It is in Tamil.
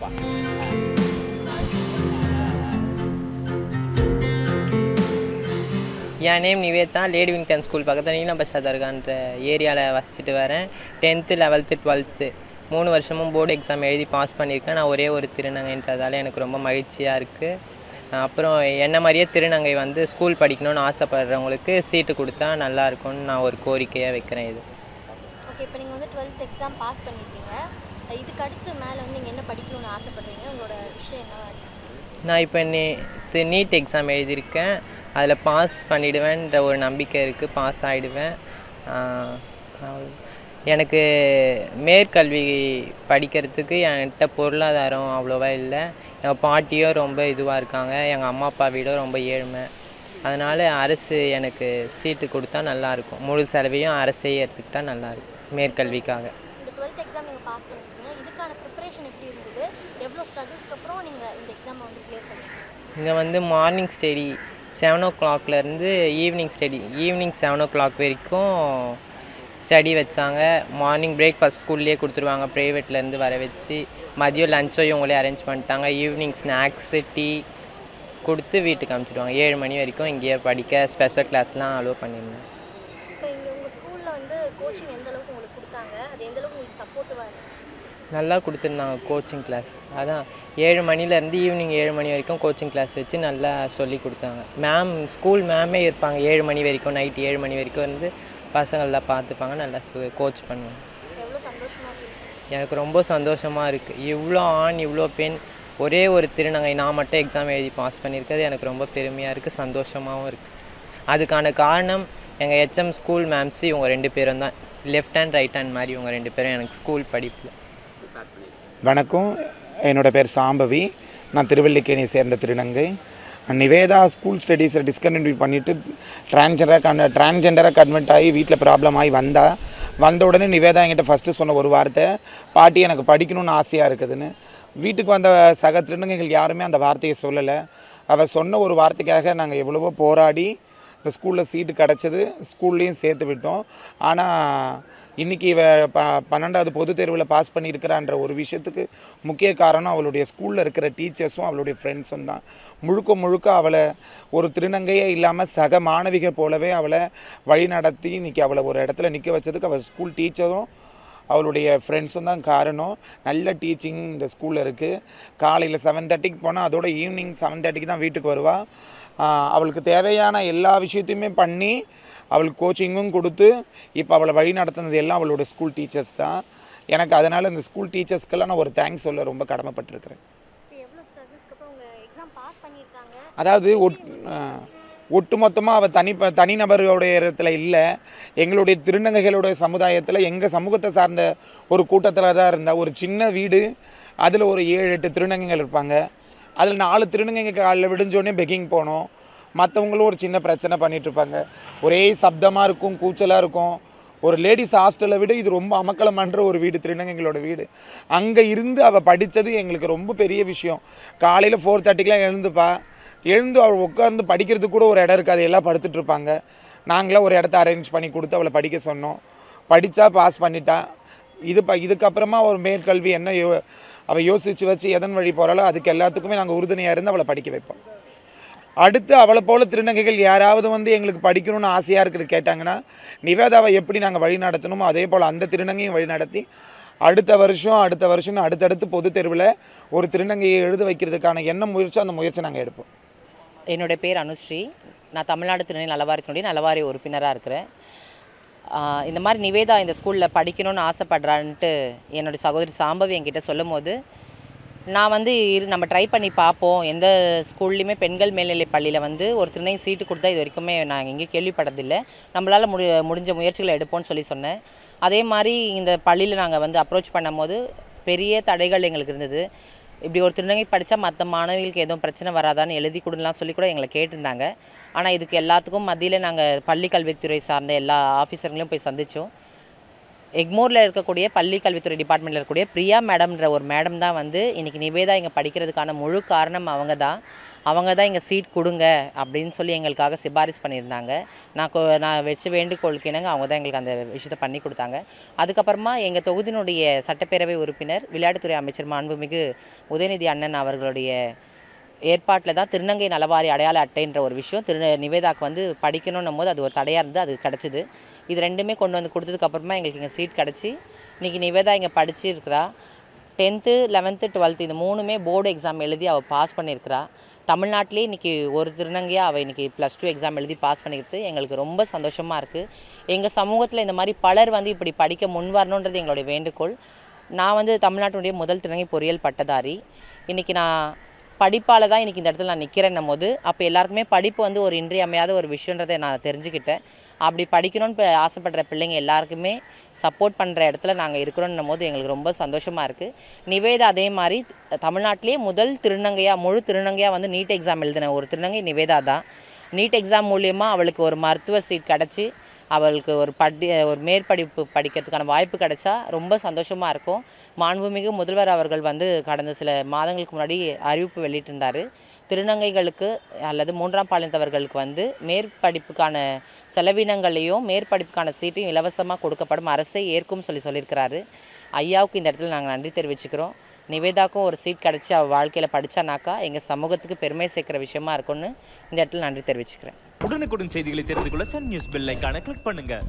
என் name Nivetha lady Willingdon school பக்கத்தில் நீலம் பஷா ஏரியாவில் வசிச்சுட்டு வரேன். டென்த்து லெவல்த்து டுவெல்த்து மூணு வருஷமும் போர்டு எக்ஸாம் எழுதி பாஸ் பண்ணியிருக்கேன். நான் ஒரே ஒரு திருநங்கைன்றதால எனக்கு ரொம்ப மகிழ்ச்சியாக இருக்குது அப்புறம் என்ன மாதிரியே திருநங்கை வந்து ஸ்கூல் படிக்கணும்னு ஆசைப்படுறவங்களுக்கு சீட்டு கொடுத்தா நல்லா இருக்கும்னு நான் ஒரு கோரிக்கையாக வைக்கிறேன் இது. ஓகே இப்போ நீங்கள் வந்து டுவெல்த் எக்ஸாம் பாஸ் பண்ணியிருக்கீங்க இதுக்கு அடுத்து மேலே வந்து நீங்கள் என்ன படிக்கணும்னு ஆசைப்படுறீங்க? உங்களோட விஷயம் என்னவா நான் இப்போ நேற்று நீட் எக்ஸாம் எழுதியிருக்கேன். அதில் பாஸ் பண்ணிடுவேன்ற ஒரு நம்பிக்கை இருக்குது பாஸ் ஆகிடுவேன் எனக்கு மேற்கல்வி படிக்கிறதுக்கு என்கிட்ட பொருளாதாரம் அவ்வளோவா இல்லை. எங்கள் பாட்டியும் ரொம்ப இதுவாக இருக்காங்க. எங்கள் அம்மா அப்பா வீடும் ரொம்ப ஏழ்மை. அதனால் அரசு எனக்கு சீட்டு கொடுத்தா நல்லாயிருக்கும் முழு செலவையும் அரசே ஏற்றுக்கிட்டா நல்லாயிருக்கும் மேற்கல்விக்காக இந்த டுவெல்த் எக்ஸாம் நீங்கள் பாஸ் பண்ணியிருக்கீங்க இதுக்கான ப்ரிப்பரேஷன் எப்படி இருந்தது எவ்வளோ ஸ்ட்ரகிள்ஸ்க்கு அப்புறம் நீங்கள் இந்த எக்ஸாமை வந்து கிளியர் பண்ணிருக்கீங்க இங்கே வந்து மார்னிங் ஸ்டடி செவன் ஓ கிளாக்லேருந்து evening study evening seven o'clock வரைக்கும் ஸ்டடி வச்சாங்க. மார்னிங் பிரேக்ஃபாஸ்ட் ஸ்கூல்லேயே கொடுத்துருவாங்க. ப்ரைவேட்லேருந்து வர வச்சு மதியம் லஞ்சோ இவங்களே அரேஞ்ச் பண்ணிட்டாங்க. ஈவினிங் ஸ்நாக்ஸு டீ கொடுத்து வீட்டுக்கு அனுப்பிச்சிடுவாங்க. ஏழு மணி வரைக்கும் இங்கேயே படிக்க ஸ்பெஷல் கிளாஸ்லாம் அலோவ் பண்ணியிருந்தேன். இப்போ இங்கே உங்கள் ஸ்கூலில் வந்து கோச்சிங் எந்த அளவுக்கு உங்களுக்கு கொடுத்தாங்க? அது எந்த அளவுக்கு உங்களுக்கு சப்போர்ட்டிவாக இருந்துச்சு? நல்லா கொடுத்துருந்தாங்க கோச்சிங் கிளாஸ் அதான் ஏழு மணிலேருந்து ஈவினிங் ஏழு மணி வரைக்கும் கோச்சிங் கிளாஸ் வச்சு நல்லா சொல்லி கொடுத்தாங்க. மேம் ஸ்கூல் மேமே இருப்பாங்க ஏழு மணி வரைக்கும் நைட் ஏழு மணி வரைக்கும் வந்து பசங்களெலாம் பார்த்துப்பாங்க நல்லா கோச் பண்ணுவாங்க. எனக்கு ரொம்ப சந்தோஷமாக இருக்குது இவ்வளோ ஆண் இவ்வளோ பெண் ஒரே ஒரு திருநங்கை நான் மட்டும் எக்ஸாம் எழுதி பாஸ் பண்ணியிருக்கிறது எனக்கு ரொம்ப பெருமையாக இருக்குது சந்தோஷமாகவும் இருக்குது அதுக்கான காரணம் எங்கள் ஹெச்எம் ஸ்கூல் மேம்ஸ் இவங்க ரெண்டு பேரும் தான். லெஃப்ட் ஹேண்ட் ரைட் ஹேண்ட் மாதிரி இவங்க ரெண்டு பேரும் எனக்கு ஸ்கூல் படிப்பில். வணக்கம். என்னோட பேர் சாம்பவி. நான் திருவல்லிக்கேணியை சேர்ந்த திருநங்கை. நிவேதா ஸ்கூல் ஸ்டடீஸை டிஸ்கண்டினியூ பண்ணிவிட்டு டிரான்ஜெண்டராக கன் டிரான்ஜெண்டராக கன்வெர்ட் ஆகி வீட்டில் ப்ராப்ளம் ஆகி வந்தா. வந்த உடனே நிவேதா என்கிட்ட ஃபஸ்ட்டு சொன்ன ஒரு வார்த்தை பாட்டி எனக்கு படிக்கணும்னு ஆசையாக இருக்குதுன்னு. வீட்டுக்கு வந்த சக திருநங்கைகள் யாருமே அந்த வார்த்தையை சொல்லலை. அவள் சொன்ன ஒரு வார்த்தைக்காக நாங்கள் எவ்வளவோ போராடி இப்போ ஸ்கூலில் சீட்டு கிடச்சது ஸ்கூல்லேயும் சேர்த்து விட்டோம். ஆனால் இன்றைக்கி இவ ப பன்னெண்டாவது பொதுத் தேர்வில் பாஸ் பண்ணியிருக்கிறான்ற ஒரு விஷயத்துக்கு முக்கிய காரணம் அவளுடைய ஸ்கூலில் இருக்கிற டீச்சர்ஸும் அவளுடைய ஃப்ரெண்ட்ஸும் தான். முழுக்க முழுக்க அவளை ஒரு திருநங்கையே இல்லாமல் சக மாணவிகள் போலவே அவளை வழி நடத்தி இன்றைக்கி அவளை ஒரு இடத்துல நிற்க வச்சதுக்கு அவள் ஸ்கூல் டீச்சரும் அவளுடைய ஃப்ரெண்ட்ஸும் தான் காரணம். நல்ல டீச்சிங் இந்த ஸ்கூலில் இருக்குது காலையில் செவன் தேர்ட்டிக்கு போனால் அதோட ஈவினிங் செவன் தேர்ட்டிக்கு தான் வீட்டுக்கு வருவாள் அவளுக்கு தேவையான எல்லா விஷயத்தையுமே பண்ணி அவளுக்கு கோச்சிங்கும் கொடுத்து இப்போ அவளை வழி நடத்துனது எல்லாம் அவளோட ஸ்கூல் டீச்சர்ஸ் தான். எனக்கு அதனால் இந்த ஸ்கூல் டீச்சர்ஸ்க்கெல்லாம் நான் ஒரு தேங்க்ஸ் சொல்ல ரொம்ப கடமைப்பட்டிருக்கிறேன். அதாவது ஒட் ஒட்டுமொத்தமாக அவள் தனி தனிநபருடைய இடத்துல இல்லை. எங்களுடைய திருநங்கைகளுடைய சமுதாயத்தில் எங்கள் சமூகத்தை சார்ந்த ஒரு கூட்டத்தில் தான் இருந்தால் ஒரு சின்ன வீடு அதில் ஒரு ஏழு எட்டு திருநங்கைகள் இருப்பாங்க. அதில் நாலு திருநங்கைங்க காலையில் விடுஞ்சோடனே பெக்கிங் போனோம். மற்றவங்களும் ஒரு சின்ன பிரச்சனை பண்ணிகிட்ருப்பாங்க ஒரே சப்தமாக இருக்கும் கூச்சலாக இருக்கும். ஒரு லேடிஸ் ஹாஸ்டலை விட இது ரொம்ப அமக்கலமான்ற ஒரு வீடு திருநங்கைகளோட வீடு. அங்கே இருந்து அவள் படித்தது எங்களுக்கு ரொம்ப பெரிய விஷயம். காலையில் ஃபோர் தேர்ட்டிக்கெலாம் எழுந்துப்பா. எழுந்து அவள் உட்காந்து படிக்கிறதுக்கு கூட ஒரு இடம் இருக்காது எல்லாம் படுத்துட்டு இருப்பாங்க ஒரு இடத்த அரேஞ்ச் பண்ணி கொடுத்து அவளை படிக்க சொன்னோம். படித்தா பாஸ் பண்ணிட்டா. இது ப இதுக்கப்புறமா ஒரு மேற்கல்வி என்ன யோ அவள் யோசித்து வச்சு எதன் வழி போகிறாளோ அதுக்கு எல்லாத்துக்குமே நாங்கள் உறுதுணையாக இருந்து அவளை படிக்க வைப்போம். அடுத்து அவளை போல திருநங்கைகள் யாராவது வந்து எங்களுக்கு படிக்கணும்னு ஆசையாக இருக்கிறது கேட்டாங்கன்னா நிவேதாவை எப்படி நாங்கள் வழி நடத்தணுமோ அதே போல் அந்த திருநங்கையும் வழி நடத்தி அடுத்த வருஷம் அடுத்த வருஷம்னு அடுத்தடுத்து பொது தேர்வில் ஒரு திருநங்கையை எழுத வைக்கிறதுக்கான என்ன முயற்சி அந்த முயற்சி நாங்கள் எடுப்போம். என்னுடைய பேர் அனுஸ்ரீ. நான் தமிழ்நாடு திருநெல்வேலி நலவாரியத்தினுடைய நலவாரிய உறுப்பினராக இருக்கிறேன். இந்த மாதிரி நிவேதா இந்த ஸ்கூலில் படிக்கணும்னு ஆசைப்பட்றான்ட்டு என்னுடைய சகோதரி சாம்பவி என்கிட்ட சொல்லும் போது நான் வந்து இரு நம்ம ட்ரை பண்ணி பார்ப்போம். எந்த ஸ்கூல்லையுமே பெண்கள் மேல்நிலை பள்ளியில் வந்து ஒரு சீட்டு கொடுத்தா இது வரைக்குமே நாங்கள் எங்கேயும் கேள்விப்பட்டதில்லை. நம்மளால் முடி முடிஞ்ச முயற்சிகளை எடுப்போம்னு சொல்லி சொன்னேன். அதே மாதிரி இந்த பள்ளியில் நாங்கள் வந்து அப்ரோச் பண்ணும்போது பெரிய தடைகள் எங்களுக்கு இருந்தது. இப்படி ஒரு திருநங்கை படித்தா மற்ற மாணவிகளுக்கு எதுவும் பிரச்சனை வராதான்னு எழுதி கொடுலாம் சொல்லி கூட எங்களை கேட்டிருந்தாங்க. ஆனால் இதுக்கு எல்லாத்துக்கும் மத்தியில் நாங்கள் பள்ளி கல்வித்துறை சார்ந்த எல்லா ஆஃபீஸர்களையும் போய் சந்தித்தோம் எக்மோரில் இருக்கக்கூடிய பள்ளி கல்வித்துறை டிபார்ட்மெண்ட்டில் இருக்கக்கூடிய பிரியா மேடம்ன்ற ஒரு மேடம் தான் வந்து இன்றைக்கி நிவேதா இங்கே படிக்கிறதுக்கான முழு காரணம் அவங்க தான். அவங்க தான் இங்கே சீட் கொடுங்க அப்படின்னு சொல்லி எங்களுக்காக சிபாரிசு பண்ணியிருந்தாங்க. நான் கொ- நான் வச்சு வேண்டுகோளுக்கு இணங்க அவங்க தான் எங்களுக்கு அந்த விஷயத்தை பண்ணி கொடுத்தாங்க. அதுக்கப்புறமா எங்கள் தொகுதியினுடைய சட்டப்பேரவை உறுப்பினர் விளையாட்டுத்துறை அமைச்சர் மாண்புமிகு உதயநிதி அண்ணன் அவர்களுடைய ஏற்பாட்டில் தான் திருநங்கை நலவாரி அடையாள அட்டைன்ற ஒரு விஷயம் திரு நிவேதாக்கு வந்து படிக்கணுன்னும் போது அது ஒரு தடையாக இருந்து அது கிடச்சிது. இது ரெண்டுமே கொண்டு வந்து கொடுத்ததுக்கப்புறமா எங்களுக்கு இங்கே சீட் கிடச்சி இன்றைக்கி நிவேதா இங்கே படிச்சிருக்கிறா. டென்த்து லெவன்த்து டுவெல்த்து இந்த மூணுமே போர்டு எக்ஸாம் எழுதி அவள் பாஸ் பண்ணியிருக்கிறா தமிழ்நாட்டிலே இன்றைக்கி ஒரு திருநங்கையாக அவள் இன்றைக்கி ப்ளஸ் டூ எக்ஸாம் எழுதி பாஸ் பண்ணிக்கிறது எங்களுக்கு ரொம்ப சந்தோஷமாக இருக்குது எங்கள் சமூகத்தில் இந்த மாதிரி பலர் வந்து இப்படி படிக்க முன் வரணுன்றது எங்களுடைய வேண்டுகோள். நான் வந்து தமிழ்நாட்டுடைய முதல் திருநங்கை பொறியியல் பட்டதாரி. இன்றைக்கி நான் படிப்பால் தான் இன்றைக்கி இந்த இடத்துல நான் நிற்கிறேன்னும் போது அப்போ எல்லாருக்குமே படிப்பு வந்து ஒரு இன்றியமையாத ஒரு விஷயன்றதை நான் தெரிஞ்சுக்கிட்டேன். அப்படி படிக்கணும்னு ஆசைப்படுற பிள்ளைங்க எல்லாருக்குமே சப்போர்ட் பண்ணுற இடத்துல நாங்கள் இருக்கிறோன்னும் போது எங்களுக்கு ரொம்ப சந்தோஷமாக இருக்குது நிவேதா அதே மாதிரி தமிழ்நாட்டிலேயே முதல் திருநங்கையாக முழு திருநங்கையாக வந்து நீட் எக்ஸாம் எழுதின ஒரு திருநங்கை நிவேதா தான் நீட் எக்ஸாம் மூலியமாக அவளுக்கு ஒரு மருத்துவ சீட் கிடச்சி அவளுக்கு ஒரு படி ஒரு மேற்படிப்பு படிக்கிறதுக்கான வாய்ப்பு கிடைச்சா ரொம்ப சந்தோஷமாக இருக்கும். மாண்புமிகு முதல்வர் அவர்கள் வந்து கடந்த சில மாதங்களுக்கு முன்னாடி அறிவிப்பு வெளியிட்டிருந்தார். திருநங்கைகளுக்கு அல்லது மூன்றாம் பாலினத்தவர்களுக்கு வந்து மேற்படிப்புக்கான செலவினங்களையும் மேற்படிப்புக்கான சீட்டையும் இலவசமாக கொடுக்கப்படும் அரசே ஏற்கும் சொல்லி சொல்லியிருக்கிறாரு. ஐயாவுக்கு இந்த இடத்துல நாங்கள் நன்றி தெரிவிச்சுக்கிறோம். நிவேதாக்கும் ஒரு சீட் கிடச்சி அவள் வாழ்க்கையில் படித்தானாக்கா எங்கள் சமூகத்துக்கு பெருமை சேர்க்குற விஷயமா இருக்கும்னு இந்த இடத்துல நன்றி தெரிவிச்சுக்கிறேன். உடனுக்குடன் செய்திகளை தெரிந்து கொள்ள சன் நியூஸ் பெல் ஐக்கான கிளிக் பண்ணுங்கள்